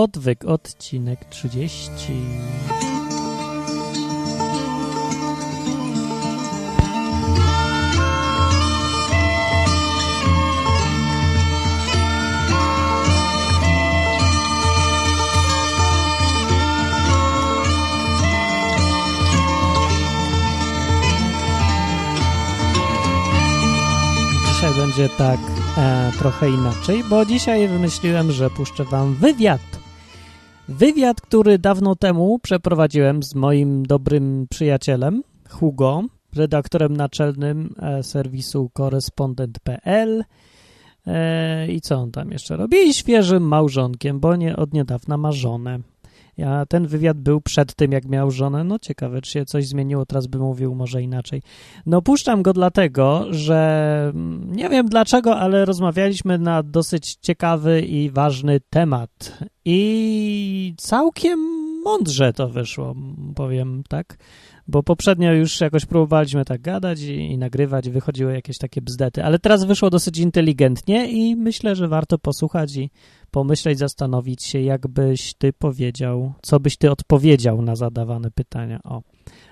Odwyk, odcinek 30. Dzisiaj będzie tak e, trochę inaczej, bo dzisiaj wymyśliłem, że puszczę wam wywiad. Wywiad, który dawno temu przeprowadziłem z moim dobrym przyjacielem Hugo, redaktorem naczelnym e, serwisu korespondent.pl. E, I co on tam jeszcze robi? I świeżym małżonkiem, bo nie, od niedawna ma żonę. Ja, ten wywiad był przed tym, jak miał żonę. No ciekawe, czy się coś zmieniło, teraz by mówił może inaczej. No puszczam go dlatego, że mm, nie wiem dlaczego, ale rozmawialiśmy na dosyć ciekawy i ważny temat. I całkiem mądrze to wyszło, powiem tak. Bo poprzednio już jakoś próbowaliśmy tak gadać i, i nagrywać, wychodziły jakieś takie bzdety, ale teraz wyszło dosyć inteligentnie i myślę, że warto posłuchać i pomyśleć, zastanowić się, jakbyś ty powiedział, co byś ty odpowiedział na zadawane pytania. O.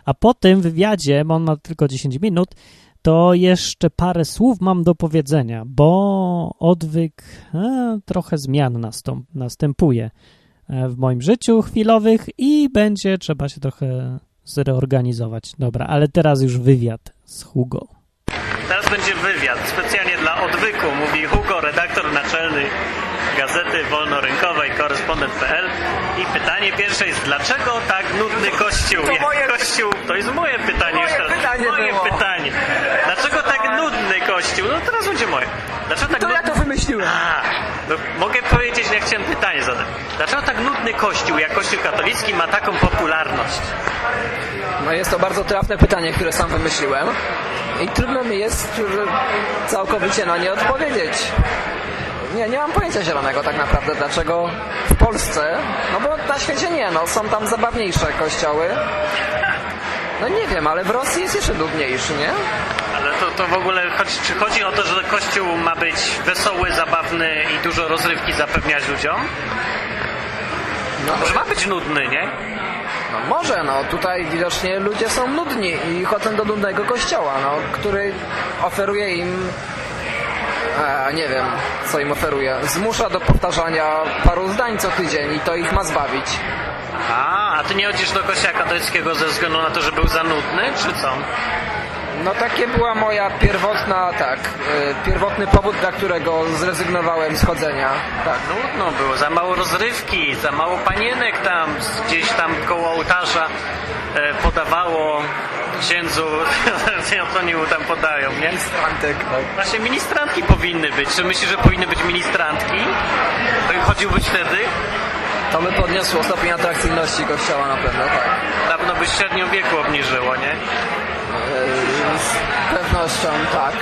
A po tym wywiadzie, bo on ma tylko 10 minut, to jeszcze parę słów mam do powiedzenia, bo odwyk, e, trochę zmian nastąp, następuje e, w moim życiu chwilowych i będzie trzeba się trochę zreorganizować. Dobra, ale teraz już wywiad z Hugo. Teraz będzie wywiad specjalnie dla odwyku, mówi Hugo, redaktor naczelny gazety wolnorynkowej korespondent.pl i pytanie pierwsze jest, dlaczego tak nudny kościół? To moje- kościół, to jest moje pytanie. Moje jeszcze pytanie moje było. pytanie. Dlaczego tak nudny kościół? No teraz będzie moje. Dlaczego tak To ja to wymyśliłem. A, no, mogę powiedzieć, jak chciałem pytanie zadać. Dlaczego tak nudny kościół, jak kościół katolicki ma taką popularność? No jest to bardzo trafne pytanie, które sam wymyśliłem. I trudno mi jest całkowicie na nie odpowiedzieć. Nie, nie mam pojęcia zielonego tak naprawdę, dlaczego w Polsce, no bo na świecie nie, no są tam zabawniejsze kościoły. No nie wiem, ale w Rosji jest jeszcze nudniejszy, nie? Ale to, to w ogóle chodzi, czy chodzi o to, że kościół ma być wesoły, zabawny i dużo rozrywki zapewniać ludziom? No, Może ma być nudny, nie? no może, no tutaj widocznie ludzie są nudni i chodzą do nudnego kościoła, no, który oferuje im e, nie wiem, co im oferuje. Zmusza do powtarzania paru zdań co tydzień i to ich ma zbawić. A, a ty nie chodzisz do kościoła katolickiego ze względu na to, że był za nudny, czy co? No takie była moja pierwotna, tak, e, pierwotny powód, dla którego zrezygnowałem z chodzenia. Tak. Nudno było, za mało rozrywki, za mało panienek tam, gdzieś tam koło ołtarza e, podawało księdzu, co oni mu tam podają, nie? Ministrantek, tak. Właśnie ministrantki powinny być. Czy myślisz, że powinny być ministrantki? To chodziłbyś wtedy? To by podniosło stopień atrakcyjności kościoła na pewno, tak. Dawno by średnią wieku obniżyło, nie? E, Z pewnością tak.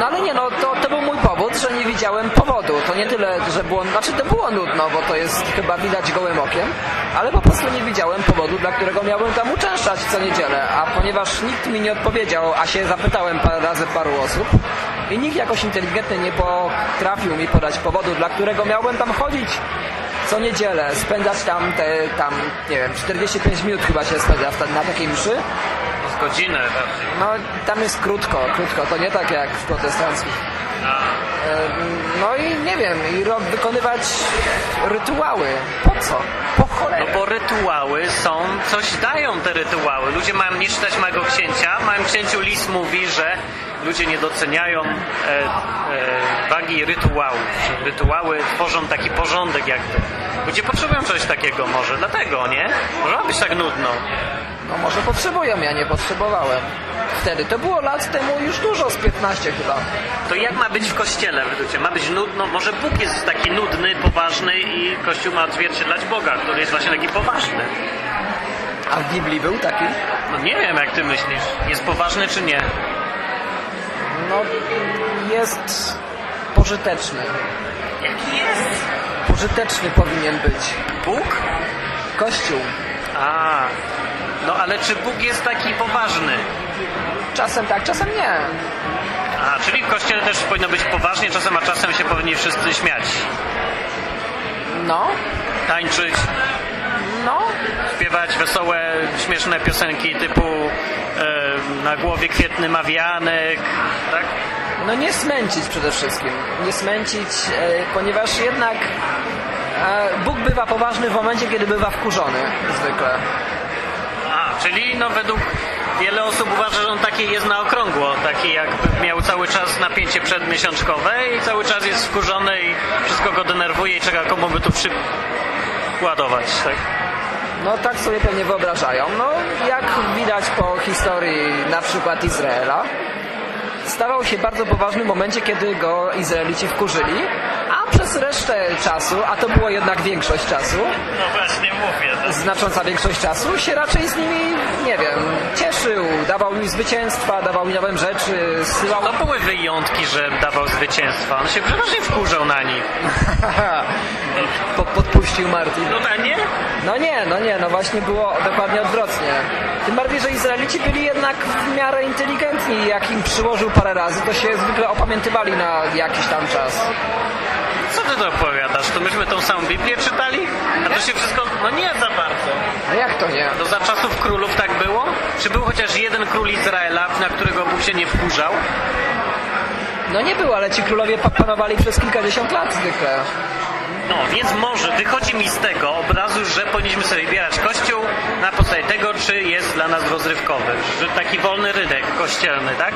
No ale nie, no to, to był mój powód, że nie widziałem powodu. To nie tyle, że było, znaczy to było nudno, bo to jest chyba widać gołym okiem, ale po prostu nie widziałem powodu, dla którego miałbym tam uczęszczać co niedzielę. A ponieważ nikt mi nie odpowiedział, a się zapytałem parę razy paru osób i nikt jakoś inteligentny nie potrafił mi podać powodu, dla którego miałbym tam chodzić co niedzielę, spędzać tam te, tam, nie wiem, 45 minut chyba się spędza na takiej mszy, Z godzinę raczej. no tam jest krótko, krótko, to nie tak jak w protestanckich. A, No i nie wiem, i wykonywać rytuały. Po co? Po No cholerę. bo rytuały są, coś dają te rytuały. Ludzie mają nie czytać małego księcia. Małym księciu lis mówi, że ludzie nie doceniają e, e, wagi rytuałów. Rytuały tworzą taki porządek jakby. Ludzie potrzebują czegoś takiego może, dlatego, nie? Może być tak nudno. No może potrzebują, ja nie potrzebowałem. Wtedy, to było lat temu już dużo, z 15 chyba. To jak ma być w kościele według Ciebie? Ma być nudno? Może Bóg jest taki nudny, poważny i Kościół ma odzwierciedlać Boga, który jest właśnie taki poważny. A w Biblii był taki? No nie wiem, jak Ty myślisz. Jest poważny czy nie? No, jest pożyteczny. Jaki jest? Pożyteczny powinien być. Bóg? Kościół. A, no ale czy Bóg jest taki poważny? Czasem tak, czasem nie. A, czyli w kościele też powinno być poważnie czasem, a czasem się powinni wszyscy śmiać. No, tańczyć, No, śpiewać wesołe, śmieszne piosenki typu e, na głowie kwietny mawianek, tak? no nie smęcić przede wszystkim. Nie smęcić, e, ponieważ jednak e, Bóg bywa poważny w momencie, kiedy bywa wkurzony zwykle. Czyli no według wiele osób uważa, że on taki jest na okrągło, taki jakby miał cały czas napięcie przedmiesiączkowe i cały czas jest wkurzony i wszystko go denerwuje i czeka komu by tu przykładować, tak? No tak sobie pewnie wyobrażają. No jak widać po historii na przykład Izraela, stawał się bardzo poważny w momencie, kiedy go Izraelici wkurzyli, przez resztę czasu, a to było jednak większość czasu, No właśnie mówię, tak? znacząca większość czasu, się raczej z nimi, nie wiem, cieszył, dawał im zwycięstwa, dawał im nowe rzeczy, zsyłał... No były wyjątki, że dawał zwycięstwa. On się przeważnie wkurzał na nich. po, podpuścił Martin. No tak, nie? No nie, no nie, no właśnie było dokładnie odwrotnie. Tym bardziej, że Izraelici byli jednak w miarę inteligentni i jak im przyłożył parę razy, to się zwykle opamiętywali na jakiś tam czas. Co ty to opowiadasz? To myśmy tą samą Biblię czytali? A to się wszystko... No nie za bardzo. No jak to nie? To za czasów królów tak było? Czy był chociaż jeden król Izraela, na którego Bóg się nie wkurzał? No nie było, ale ci królowie pa- panowali przez kilkadziesiąt lat zwykle. No, więc może wychodzi mi z tego obrazu, że powinniśmy sobie wybierać kościół na podstawie tego, czy jest dla nas rozrywkowy. Że taki wolny rynek kościelny, tak?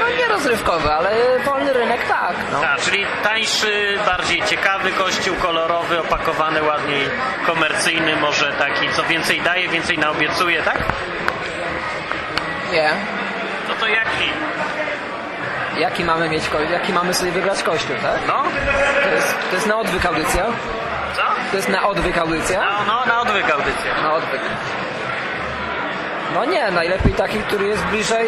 No nie rozrywkowy, ale wolny rynek tak. No. A, czyli tańszy, bardziej ciekawy kościół, kolorowy, opakowany ładniej, komercyjny, może taki, co więcej daje, więcej naobiecuje, tak? Nie. No to jaki? Jaki mamy mieć jaki mamy sobie wybrać kościół, tak? No? To jest, to jest na odwyk audycja? Co? To jest na odwyk audycja? No, no na odwyk audycja. Na odwyk. No nie, najlepiej taki, który jest bliżej,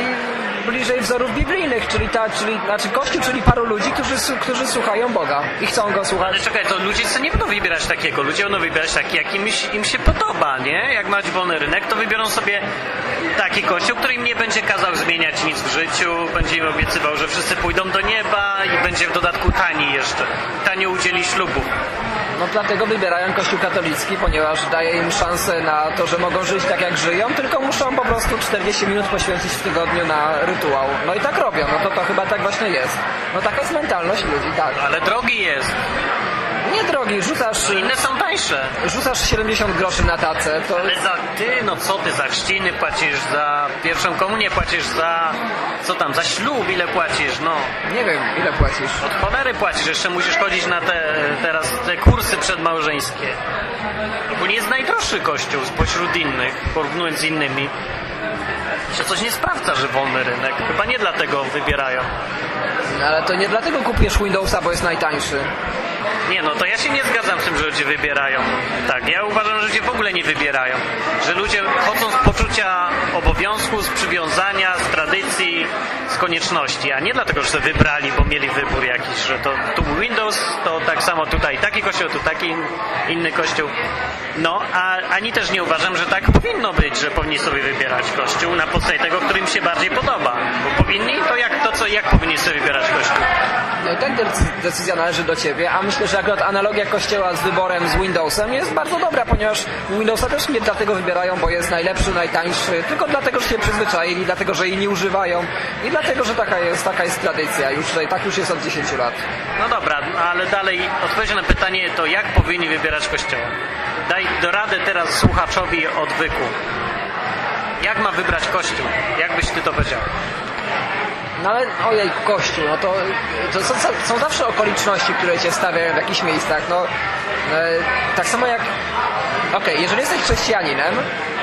bliżej wzorów biblijnych, czyli, ta, czyli znaczy Kościół, czyli paru ludzi, którzy, którzy słuchają Boga i chcą Go słuchać. Ale czekaj, to ludzie sobie nie będą wybierać takiego. Ludzie będą wybierać taki, jaki im, im się podoba, nie? Jak mać wolny rynek, to wybiorą sobie taki kościół, który im nie będzie kazał zmieniać nic w życiu, będzie im obiecywał, że wszyscy pójdą do nieba i będzie w dodatku tani jeszcze. Tanio udzieli ślubu. No dlatego wybierają Kościół katolicki, ponieważ daje im szansę na to, że mogą żyć tak jak żyją, tylko muszą po prostu 40 minut poświęcić w tygodniu na rytuał. No i tak robią, no to to chyba tak właśnie jest. No taka jest mentalność ludzi, tak. Ale drogi jest. Nie drogi, rzucasz, Inne są tańsze. rzucasz 70 groszy na tacę, to Ale za ty, no co ty, za chrzciny płacisz, za pierwszą komunię płacisz, za... Co tam, za ślub ile płacisz, no. nie wiem ile płacisz. Od cholery płacisz, jeszcze musisz chodzić na te teraz te kursy przedmałżeńskie. Ogólnie jest najdroższy kościół spośród innych, porównując z innymi. Się coś nie sprawdza, że wolny rynek. Chyba nie dlatego wybierają. No, ale to nie dlatego kupujesz Windowsa, bo jest najtańszy. Nie no, to ja się nie zgadzam z tym, że ludzie wybierają. Tak, ja uważam, że ludzie w ogóle nie wybierają. Że ludzie chodzą z poczucia obowiązku, z przywiązania, z tradycji, z konieczności, a nie dlatego, że wybrali, bo mieli wybór jakiś, że to tu Windows, to tak samo tutaj taki kościół, tu taki in- inny kościół. No, a ani też nie uważam, że tak powinno być, że powinni sobie wybierać kościół na podstawie tego, który im się bardziej podoba. Bo powinni, to jak to co, jak powinni sobie wybierać kościół? No decy- decyzja należy do ciebie, a myślę, że akurat analogia kościoła z wyborem z Windowsem jest bardzo dobra, ponieważ Windowsa też nie dlatego wybierają, bo jest najlepszy, najtańszy, tylko dlatego, że się przyzwyczaili, dlatego, że jej nie używają i dlatego, że taka jest, taka jest tradycja. Już, tak już jest od 10 lat. No dobra, ale dalej odpowiedź na pytanie to jak powinni wybierać kościoła? Daj do rady teraz słuchaczowi odwyku. Jak ma wybrać kościół? Jak byś ty to powiedział? No ale ojej, Kościół, no to, to są, są zawsze okoliczności, które cię stawiają w jakichś miejscach. No, e, tak samo jak. Okej, jeżeli jesteś chrześcijaninem,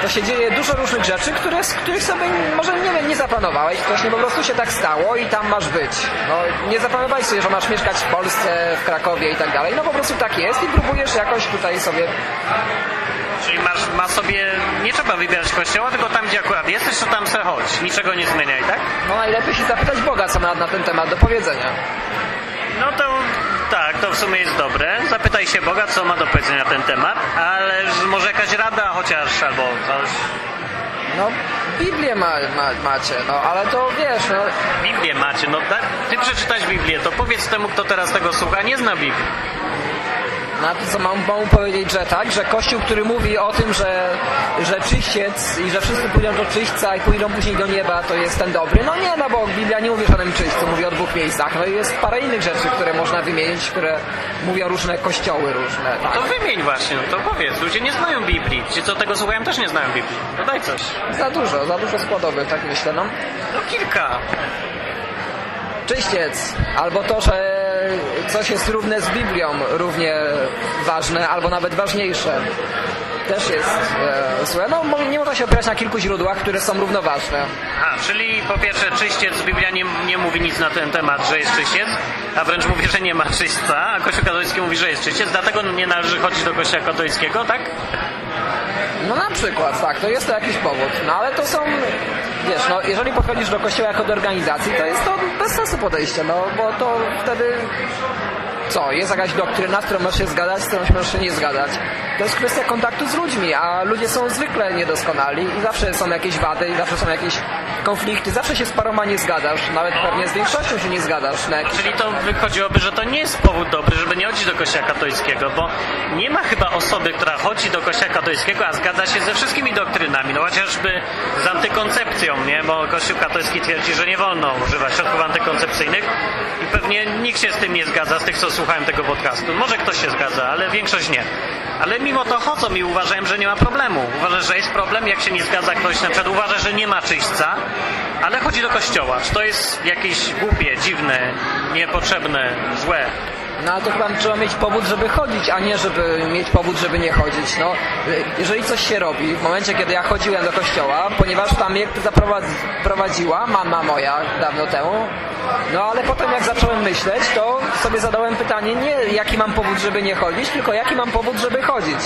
to się dzieje dużo różnych rzeczy, które, z których sobie może nie wiem, nie zaplanowałeś, właśnie po prostu się tak stało i tam masz być. No, nie zaplanowałeś sobie, że masz mieszkać w Polsce, w Krakowie i tak dalej. No po prostu tak jest i próbujesz jakoś tutaj sobie. Czyli masz, ma sobie, nie trzeba wybierać kościoła, tylko tam gdzie akurat jesteś, to tam se chodź. Niczego nie zmieniaj, tak? No najlepiej się zapytać Boga, co ma na ten temat do powiedzenia. No to tak, to w sumie jest dobre. Zapytaj się Boga, co ma do powiedzenia na ten temat, ale może jakaś rada chociaż, albo coś. No, Biblię ma, ma, macie, no ale to wiesz, no, Biblię macie, no tak? Ty przeczytać Biblię, to powiedz temu, kto teraz tego słucha, nie zna Biblii. No to co mam, mam powiedzieć, że tak, że Kościół, który mówi o tym, że, że czyściec i że wszyscy pójdą do czyśćca i pójdą później do nieba, to jest ten dobry. No nie, no bo Biblia nie mówi o żadnym czyśćcu, mówi o dwóch miejscach. No i jest parę innych rzeczy, które można wymienić, które mówią różne kościoły różne. Tak. To wymień właśnie, no to powiedz. Ludzie nie znają Biblii. Ci, co tego słuchają, też nie znają Biblii. No daj coś. Za dużo, za dużo składowych, tak myślę, no. No kilka. Czyściec, albo to, że coś jest równe z Biblią, równie ważne, albo nawet ważniejsze. Też jest e, złe. No, nie można się opierać na kilku źródłach, które są równoważne. A, czyli po pierwsze czyściec, Biblia nie, nie mówi nic na ten temat, że jest czyściec, a wręcz mówi, że nie ma czyśćca, a Kościół katolicki mówi, że jest czyściec, dlatego nie należy chodzić do Kościoła katolickiego, tak? No na przykład, tak, to jest to jakiś powód. No ale to są, wiesz, no jeżeli podchodzisz do kościoła jako do organizacji, to jest to bez sensu podejście, no bo to wtedy co, jest jakaś doktryna, z którą możesz się zgadać, z którą możesz się nie zgadzać. To jest kwestia kontaktu z ludźmi, a ludzie są zwykle niedoskonali i zawsze są jakieś wady i zawsze są jakieś konflikty, zawsze się z paroma nie zgadzasz, nawet pewnie z większością się nie zgadasz na Czyli to wychodziłoby, że to nie jest powód dobry, żeby nie chodzić do Kościoła katolickiego, bo nie ma chyba osoby, która chodzi do Kościoła katolickiego, a zgadza się ze wszystkimi doktrynami, no chociażby z antykoncepcją, nie? Bo Kościół katolicki twierdzi, że nie wolno używać środków antykoncepcyjnych i pewnie nikt się z tym nie zgadza, z tych, co słuchałem tego podcastu. Może ktoś się zgadza, ale większość nie. Ale mimo to chodzą i uważają, że nie ma problemu. Uważasz, że jest problem, jak się nie zgadza ktoś, na przykład uważa, że nie ma czyśćca, ale chodzi do kościoła. Czy to jest jakieś głupie, dziwne, niepotrzebne, złe? No ale to chyba trzeba mieć powód, żeby chodzić, a nie żeby mieć powód, żeby nie chodzić. No, jeżeli coś się robi, w momencie, kiedy ja chodziłem do kościoła, ponieważ tam mnie zaprowadziła mama moja dawno temu, no ale potem jak zacząłem myśleć, to sobie zadałem pytanie nie jaki mam powód, żeby nie chodzić, tylko jaki mam powód, żeby chodzić.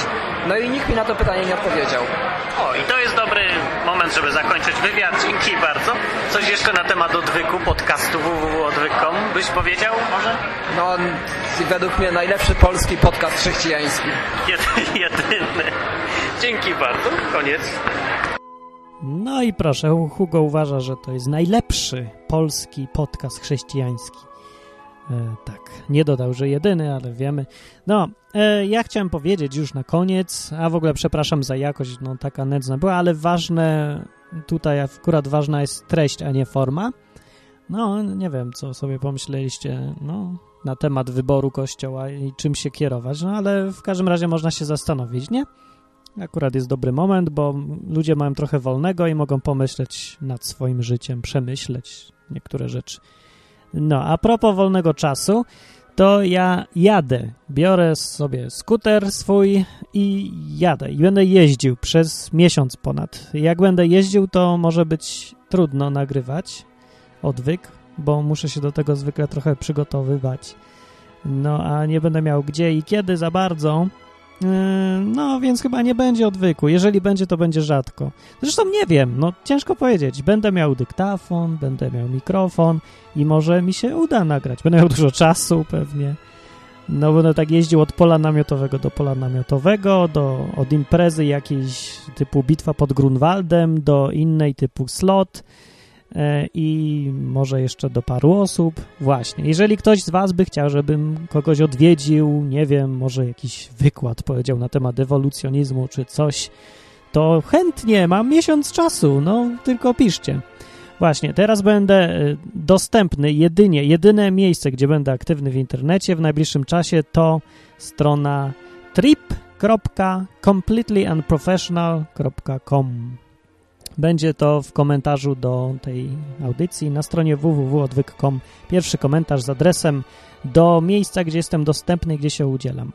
No i nikt mi na to pytanie nie odpowiedział. O, i to jest żeby zakończyć wywiad. Dzięki bardzo. Coś jeszcze na temat odwyku, podcastu www.odwyk.com byś powiedział może? No, według mnie najlepszy polski podcast chrześcijański. Jedy, jedyny. Dzięki bardzo. Koniec. No i proszę, Hugo uważa, że to jest najlepszy polski podcast chrześcijański. E, tak, nie dodał, że jedyny, ale wiemy. No, e, ja chciałem powiedzieć już na koniec, a w ogóle przepraszam za jakość, no taka nędzna była, ale ważne, tutaj akurat ważna jest treść, a nie forma. No, nie wiem, co sobie pomyśleliście, no, na temat wyboru kościoła i czym się kierować, no ale w każdym razie można się zastanowić, nie? Akurat jest dobry moment, bo ludzie mają trochę wolnego i mogą pomyśleć nad swoim życiem, przemyśleć niektóre rzeczy. No, a propos wolnego czasu, to ja jadę. Biorę sobie skuter swój i jadę. I będę jeździł przez miesiąc ponad. Jak będę jeździł, to może być trudno nagrywać odwyk, bo muszę się do tego zwykle trochę przygotowywać. No, a nie będę miał gdzie i kiedy za bardzo. Yy, No, więc chyba nie będzie odwyku. Jeżeli będzie, to będzie rzadko. Zresztą nie wiem, no ciężko powiedzieć. Będę miał dyktafon, będę miał mikrofon i może mi się uda nagrać. Będę miał dużo czasu pewnie. No, będę tak jeździł od pola namiotowego do pola namiotowego, do, od imprezy jakiejś typu bitwa pod Grunwaldem do innej typu slot i może jeszcze do paru osób. Właśnie, jeżeli ktoś z Was by chciał, żebym kogoś odwiedził, nie wiem, może jakiś wykład powiedział na temat ewolucjonizmu czy coś, to chętnie, mam miesiąc czasu, no tylko piszcie. Właśnie, teraz będę e, dostępny jedynie, jedyne miejsce, gdzie będę aktywny w internecie w najbliższym czasie to strona trip.completelyunprofessional.com Będzie to w komentarzu do tej audycji na stronie www.odwyk.com. Pierwszy komentarz z adresem do miejsca, gdzie jestem dostępny, gdzie się udzielam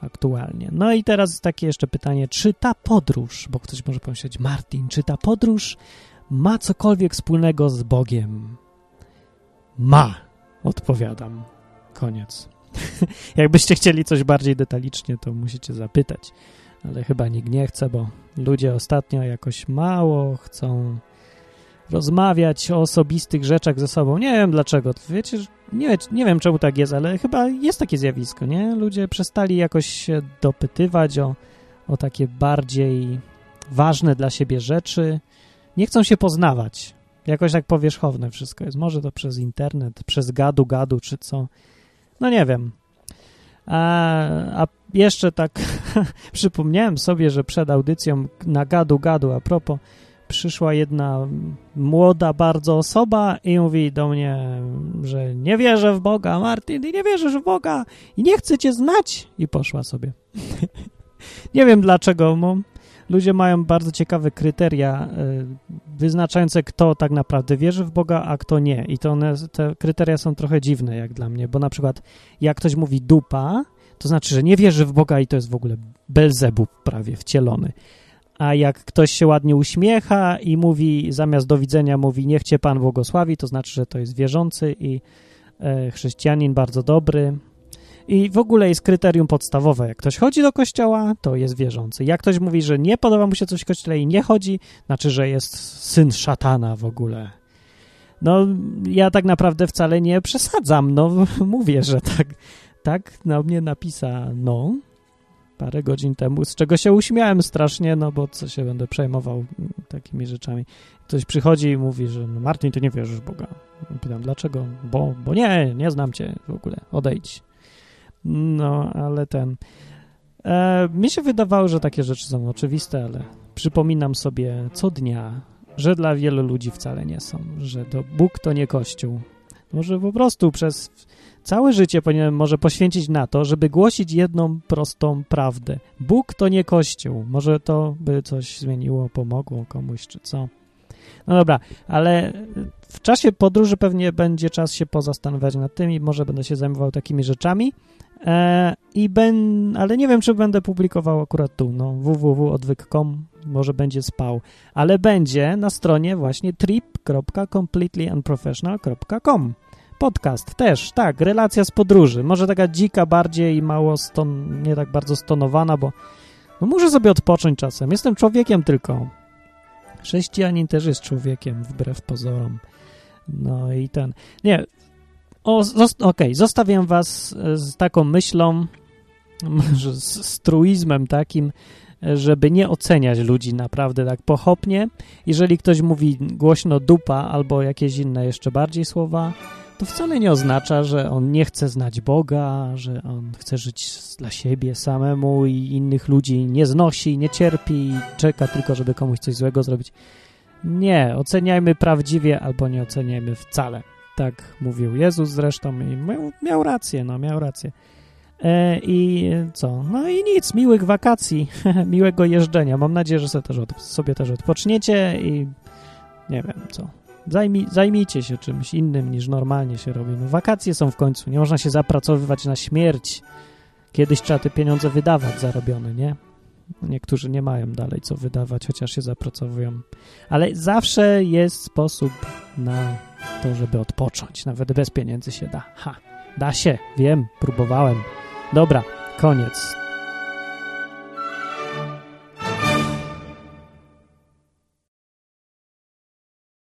aktualnie. No i teraz takie jeszcze pytanie, czy ta podróż, bo ktoś może pomyśleć, Martin, czy ta podróż ma cokolwiek wspólnego z Bogiem? Ma, odpowiadam. Koniec. Jakbyście chcieli coś bardziej detalicznie, to musicie zapytać, ale chyba nikt nie chce, bo ludzie ostatnio jakoś mało chcą rozmawiać o osobistych rzeczach ze sobą. Nie wiem dlaczego. Wiecie, nie, nie wiem czemu tak jest, ale chyba jest takie zjawisko, nie? Ludzie przestali jakoś się dopytywać o, o takie bardziej ważne dla siebie rzeczy. Nie chcą się poznawać. Jakoś tak powierzchowne wszystko jest. Może to przez internet, przez gadu, gadu czy co. No nie wiem. A, jeszcze tak przypomniałem sobie, że przed audycją na gadu gadu a propos przyszła jedna młoda bardzo osoba i mówi do mnie, że nie wierzę w Boga. Martin, ty nie wierzysz w Boga i nie chcę cię znać. I poszła sobie. nie wiem dlaczego. Bo ludzie mają bardzo ciekawe kryteria y, wyznaczające, kto tak naprawdę wierzy w Boga, a kto nie. I to one, te kryteria są trochę dziwne jak dla mnie, bo na przykład jak ktoś mówi dupa, to znaczy, że nie wierzy w Boga i to jest w ogóle Belzebub prawie wcielony. A jak ktoś się ładnie uśmiecha i mówi, zamiast do widzenia mówi, niech cię Pan błogosławi, to znaczy, że to jest wierzący i e, chrześcijanin bardzo dobry. I w ogóle jest kryterium podstawowe. Jak ktoś chodzi do kościoła, to jest wierzący. Jak ktoś mówi, że nie podoba mu się coś w kościele i nie chodzi, znaczy, że jest syn szatana w ogóle. No, ja tak naprawdę wcale nie przesadzam. No, mówię, że tak, tak na mnie napisano parę godzin temu, z czego się uśmiałem strasznie, no bo co się będę przejmował takimi rzeczami. Ktoś przychodzi i mówi, że no Martin, ty nie wierzysz w Boga. Pytam, dlaczego? Bo, bo nie, nie znam cię w ogóle, odejdź. No, ale ten... E, mi się wydawało, że takie rzeczy są oczywiste, ale przypominam sobie co dnia, że dla wielu ludzi wcale nie są, że to Bóg to nie Kościół. Może po prostu przez całe życie powinienem może poświęcić na to, żeby głosić jedną prostą prawdę. Bóg to nie Kościół. Może to by coś zmieniło, pomogło komuś, czy co. No dobra, ale w czasie podróży pewnie będzie czas się pozastanawiać nad tym i może będę się zajmował takimi rzeczami. E, i ben, ale nie wiem, czy będę publikował akurat tu, no www.odwyk.com, może będzie spał, ale będzie na stronie właśnie trip.completelyunprofessional.com podcast też, tak, relacja z podróży, może taka dzika bardziej i mało ston, nie tak bardzo stonowana, bo no muszę sobie odpocząć czasem, jestem człowiekiem tylko, chrześcijanin też jest człowiekiem, wbrew pozorom, no i ten, nie, okej, okay, zostawiam was z taką myślą, z, z truizmem takim, żeby nie oceniać ludzi naprawdę tak pochopnie. Jeżeli ktoś mówi głośno dupa albo jakieś inne jeszcze bardziej słowa, to wcale nie oznacza, że on nie chce znać Boga, że on chce żyć dla siebie samemu i innych ludzi nie znosi, nie cierpi i czeka tylko, żeby komuś coś złego zrobić. Nie, oceniajmy prawdziwie albo nie oceniajmy wcale. Tak mówił Jezus zresztą i miał, miał rację, no miał rację. E, I co? No i nic, miłych wakacji, miłego jeżdżenia. Mam nadzieję, że sobie też, od, sobie też odpoczniecie i nie wiem co. Zajmij, zajmijcie się czymś innym niż normalnie się robi. No, wakacje są w końcu, nie można się zapracowywać na śmierć. Kiedyś trzeba te pieniądze wydawać zarobione, nie? Niektórzy nie mają dalej co wydawać, chociaż się zapracowują. Ale zawsze jest sposób na to, żeby odpocząć. Nawet bez pieniędzy się da. Ha, da się, wiem, próbowałem. Dobra, koniec.